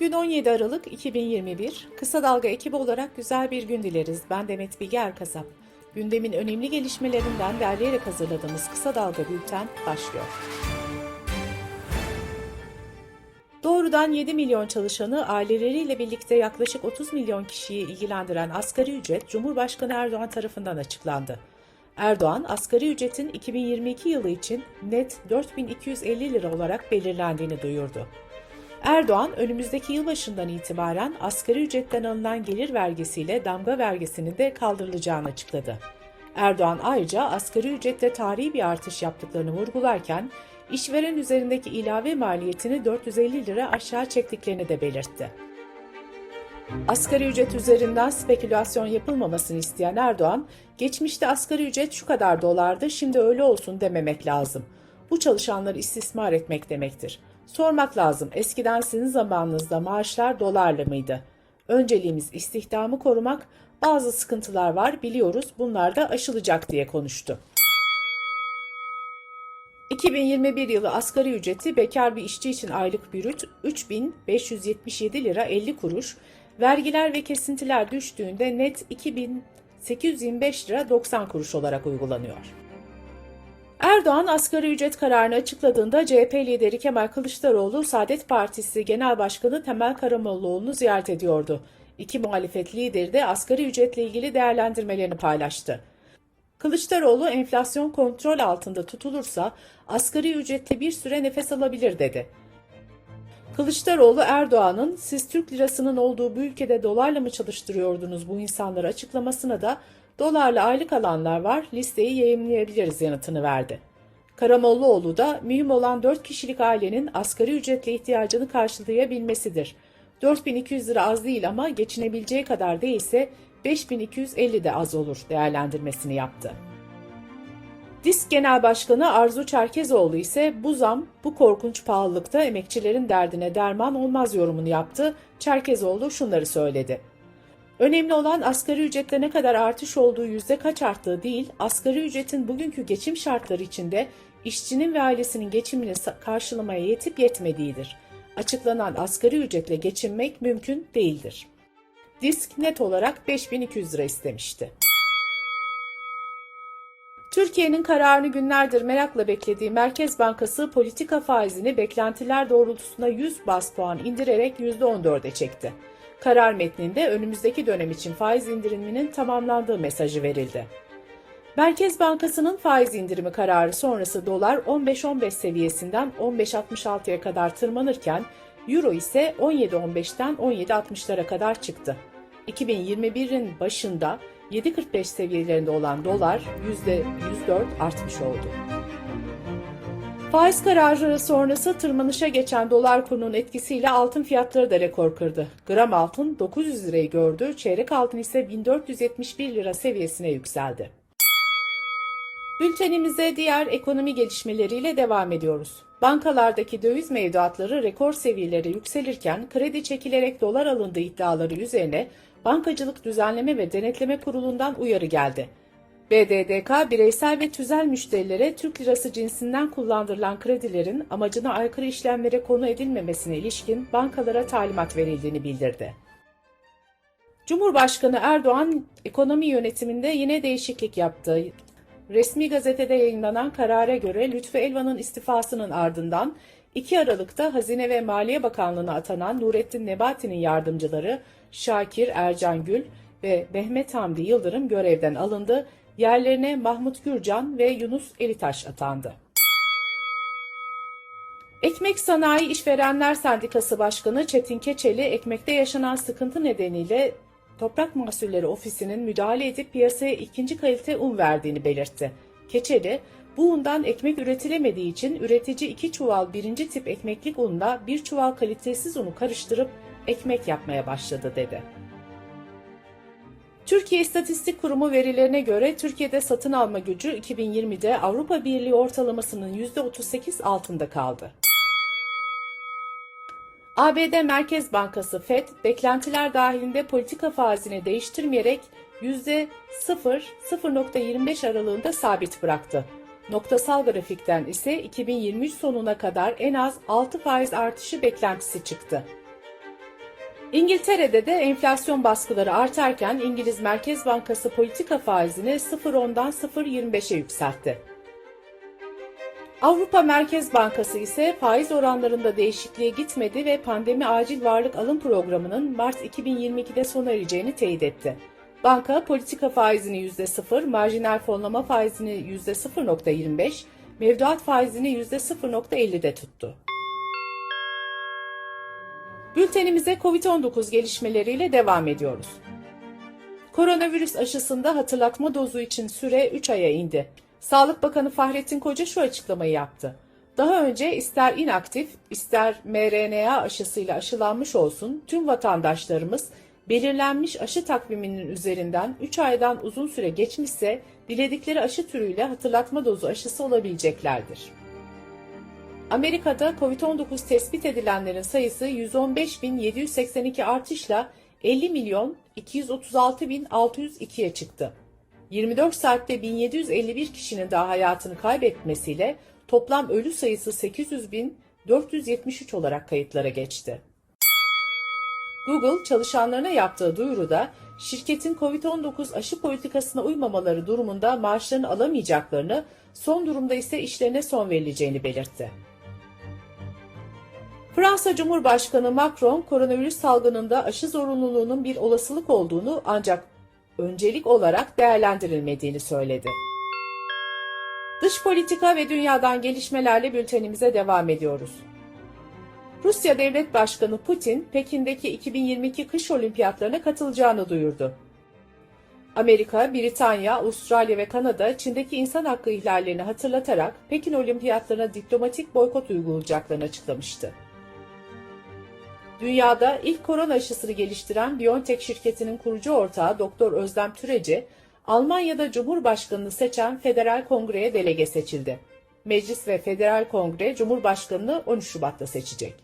Bugün 17 Aralık 2021. Kısa Dalga ekibi olarak güzel bir gün dileriz. Ben Demet Bilge Erkasap. Gündemin önemli gelişmelerinden derleyerek hazırladığımız Kısa Dalga Bülten başlıyor. Doğrudan 7 milyon çalışanı aileleriyle birlikte yaklaşık 30 milyon kişiyi ilgilendiren asgari ücret Cumhurbaşkanı Erdoğan tarafından açıklandı. Erdoğan, asgari ücretin 2022 yılı için net 4250 lira olarak belirlendiğini duyurdu. Erdoğan, önümüzdeki yılbaşından itibaren asgari ücretten alınan gelir vergisiyle damga vergisinin de kaldırılacağını açıkladı. Erdoğan ayrıca asgari ücrette tarihi bir artış yaptıklarını vurgularken, işveren üzerindeki ilave maliyetini 450 lira aşağı çektiklerini de belirtti. Asgari ücret üzerinden spekülasyon yapılmamasını isteyen Erdoğan, geçmişte asgari ücret şu kadar dolardı, şimdi öyle olsun dememek lazım. Bu çalışanları istismar etmek demektir. Sormak lazım, eskiden sizin zamanınızda maaşlar dolarla mıydı? Önceliğimiz istihdamı korumak, bazı sıkıntılar var biliyoruz, bunlar da aşılacak diye konuştu. 2021 yılı asgari ücreti bekar bir işçi için aylık bürüt 3577 lira 50 kuruş, vergiler ve kesintiler düştüğünde net 2825 lira 90 kuruş olarak uygulanıyor. Erdoğan asgari ücret kararını açıkladığında CHP lideri Kemal Kılıçdaroğlu Saadet Partisi Genel Başkanı Temel Karamollaoğlu'nu ziyaret ediyordu. İki muhalefet lideri de asgari ücretle ilgili değerlendirmelerini paylaştı. Kılıçdaroğlu enflasyon kontrol altında tutulursa asgari ücretle bir süre nefes alabilir dedi. Kılıçdaroğlu Erdoğan'ın siz Türk lirasının olduğu bu ülkede dolarla mı çalıştırıyordunuz bu insanları açıklamasına da dolarla aylık alanlar var listeyi yayınlayabiliriz yanıtını verdi. Karamollaoğlu da mühim olan 4 kişilik ailenin asgari ücretle ihtiyacını karşılayabilmesidir. 4200 lira az değil ama geçinebileceği kadar değilse 5250 de az olur değerlendirmesini yaptı. Disk Genel Başkanı Arzu Çerkezoğlu ise bu zam, bu korkunç pahalılıkta emekçilerin derdine derman olmaz yorumunu yaptı. Çerkezoğlu şunları söyledi. Önemli olan asgari ücrette ne kadar artış olduğu yüzde kaç arttığı değil, asgari ücretin bugünkü geçim şartları içinde işçinin ve ailesinin geçimini karşılamaya yetip yetmediğidir. Açıklanan asgari ücretle geçinmek mümkün değildir. Disk net olarak 5200 lira istemişti. Türkiye'nin kararını günlerdir merakla beklediği Merkez Bankası politika faizini beklentiler doğrultusunda 100 bas puan indirerek %14'e çekti. Karar metninde önümüzdeki dönem için faiz indiriminin tamamlandığı mesajı verildi. Merkez Bankası'nın faiz indirimi kararı sonrası dolar 15-15 seviyesinden 15.66'ya kadar tırmanırken Euro ise 17.15'ten 17.60'lara kadar çıktı. 2021'in başında 7.45 seviyelerinde olan dolar %104 artmış oldu. Faiz kararı sonrası tırmanışa geçen dolar kurunun etkisiyle altın fiyatları da rekor kırdı. Gram altın 900 lirayı gördü, çeyrek altın ise 1471 lira seviyesine yükseldi. Bültenimize diğer ekonomi gelişmeleriyle devam ediyoruz. Bankalardaki döviz mevduatları rekor seviyelere yükselirken kredi çekilerek dolar alındığı iddiaları üzerine Bankacılık Düzenleme ve Denetleme Kurulu'ndan uyarı geldi. BDDK bireysel ve tüzel müşterilere Türk lirası cinsinden kullandırılan kredilerin amacına aykırı işlemlere konu edilmemesine ilişkin bankalara talimat verildiğini bildirdi. Cumhurbaşkanı Erdoğan ekonomi yönetiminde yine değişiklik yaptı. Resmi gazetede yayınlanan karara göre Lütfü Elvan'ın istifasının ardından 2 Aralık'ta Hazine ve Maliye Bakanlığı'na atanan Nurettin Nebati'nin yardımcıları Şakir Ercan Gül ve Mehmet Hamdi Yıldırım görevden alındı. Yerlerine Mahmut Gürcan ve Yunus Elitaş atandı. Ekmek Sanayi İşverenler Sendikası Başkanı Çetin Keçeli, ekmekte yaşanan sıkıntı nedeniyle Toprak Mahsulleri Ofisi'nin müdahale edip piyasaya ikinci kalite un verdiğini belirtti. Keçeli, bu undan ekmek üretilemediği için üretici iki çuval birinci tip ekmeklik unla bir çuval kalitesiz unu karıştırıp ekmek yapmaya başladı dedi. Türkiye İstatistik Kurumu verilerine göre Türkiye'de satın alma gücü 2020'de Avrupa Birliği ortalamasının %38 altında kaldı. ABD Merkez Bankası Fed, beklentiler dahilinde politika faizini değiştirmeyerek %0-0.25 aralığında sabit bıraktı. Noktasal grafikten ise 2023 sonuna kadar en az 6 faiz artışı beklentisi çıktı. İngiltere'de de enflasyon baskıları artarken İngiliz Merkez Bankası politika faizini 0.10'dan 0.25'e yükseltti. Avrupa Merkez Bankası ise faiz oranlarında değişikliğe gitmedi ve pandemi acil varlık alım programının Mart 2022'de sona ereceğini teyit etti. Banka politika faizini %0, marjinal fonlama faizini %0.25, mevduat faizini %0.50'de tuttu. Bültenimize COVID-19 gelişmeleriyle devam ediyoruz. Koronavirüs aşısında hatırlatma dozu için süre 3 aya indi. Sağlık Bakanı Fahrettin Koca şu açıklamayı yaptı. Daha önce ister inaktif, ister mRNA aşısıyla aşılanmış olsun tüm vatandaşlarımız belirlenmiş aşı takviminin üzerinden 3 aydan uzun süre geçmişse diledikleri aşı türüyle hatırlatma dozu aşısı olabileceklerdir. Amerika'da COVID-19 tespit edilenlerin sayısı 115.782 artışla 50 milyon 236.602'ye çıktı. 24 saatte 1751 kişinin daha hayatını kaybetmesiyle toplam ölü sayısı 800.473 olarak kayıtlara geçti. Google çalışanlarına yaptığı duyuruda şirketin COVID-19 aşı politikasına uymamaları durumunda maaşlarını alamayacaklarını, son durumda ise işlerine son verileceğini belirtti. Fransa Cumhurbaşkanı Macron, koronavirüs salgınında aşı zorunluluğunun bir olasılık olduğunu ancak öncelik olarak değerlendirilmediğini söyledi. Dış politika ve dünyadan gelişmelerle bültenimize devam ediyoruz. Rusya Devlet Başkanı Putin, Pekin'deki 2022 kış olimpiyatlarına katılacağını duyurdu. Amerika, Britanya, Avustralya ve Kanada Çin'deki insan hakkı ihlallerini hatırlatarak Pekin olimpiyatlarına diplomatik boykot uygulayacaklarını açıklamıştı. Dünyada ilk korona aşısını geliştiren BioNTech şirketinin kurucu ortağı Doktor Özlem Türeci, Almanya'da Cumhurbaşkanını seçen Federal Kongre'ye delege seçildi. Meclis ve Federal Kongre Cumhurbaşkanını 13 Şubat'ta seçecek.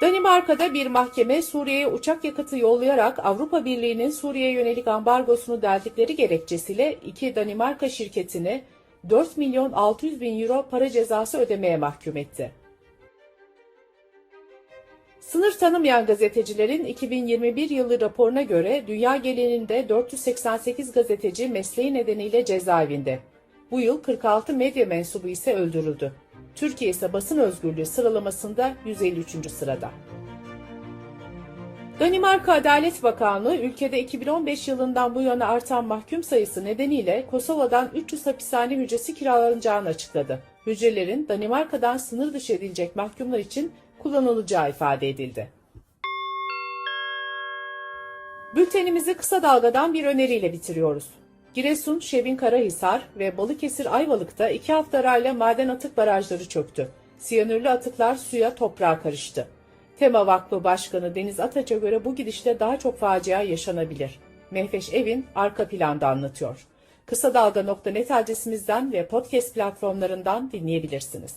Danimarka'da bir mahkeme Suriye'ye uçak yakıtı yollayarak Avrupa Birliği'nin Suriye'ye yönelik ambargosunu deldikleri gerekçesiyle iki Danimarka şirketini 4 milyon 600 bin euro para cezası ödemeye mahkum etti. Sınır tanımayan gazetecilerin 2021 yılı raporuna göre dünya genelinde 488 gazeteci mesleği nedeniyle cezaevinde. Bu yıl 46 medya mensubu ise öldürüldü. Türkiye ise basın özgürlüğü sıralamasında 153. sırada. Danimarka Adalet Bakanlığı ülkede 2015 yılından bu yana artan mahkum sayısı nedeniyle Kosova'dan 300 hapishane hücresi kiralanacağını açıkladı. Hücrelerin Danimarka'dan sınır dışı edilecek mahkumlar için kullanılacağı ifade edildi. Bültenimizi kısa dalgadan bir öneriyle bitiriyoruz. Giresun, Şebin Karahisar ve Balıkesir Ayvalık'ta iki hafta arayla maden atık barajları çöktü. Siyanürlü atıklar suya toprağa karıştı. Tema Vakfı Başkanı Deniz Ataç'a göre bu gidişle daha çok facia yaşanabilir. Mehveş Evin arka planda anlatıyor. Kısa Dalga.net adresimizden ve podcast platformlarından dinleyebilirsiniz.